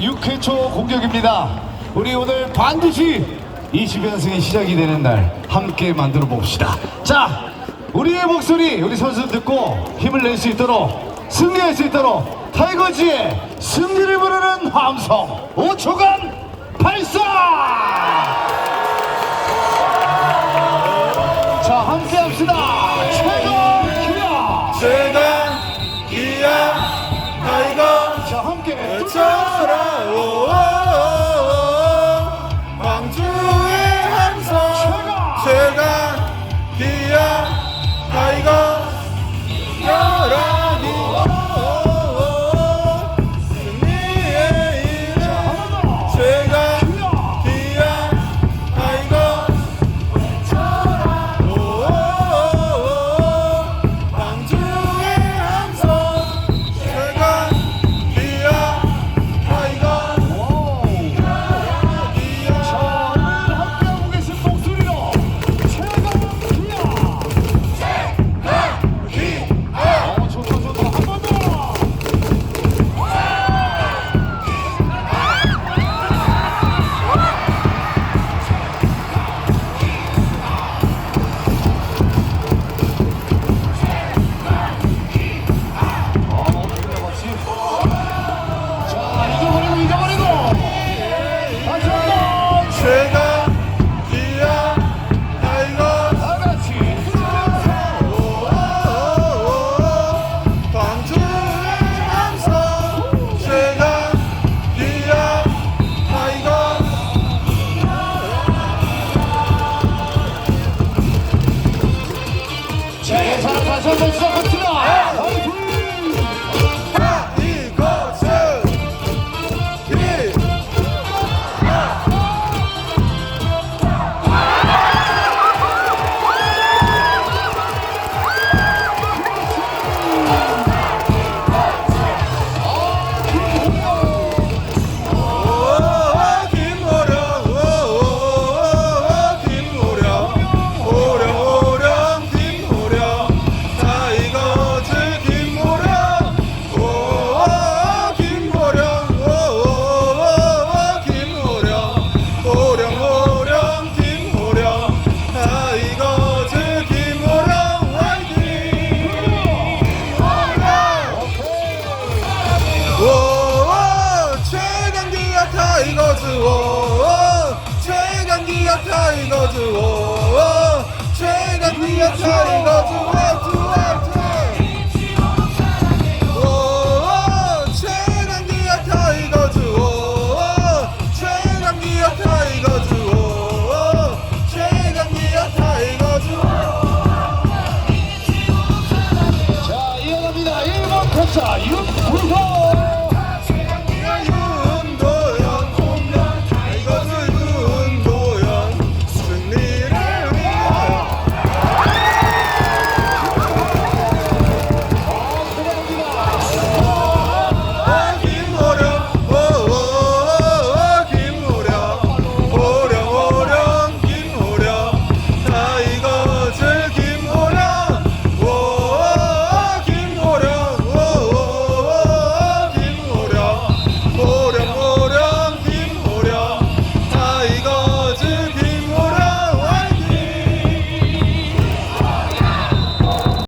6회 초 공격입니다. 우리 오늘 반드시 20연승이 시작이 되는 날 함께 만들어 봅시다. 자, 우리의 목소리 우리 선수 듣고 힘을 낼 수 있도록 승리할 수 있도록 타이거즈의 승리를 부르는 함성 5초간 발사! 자, 함께 합시다. 최강 기량! The আসলে 자, 이웃 윤불호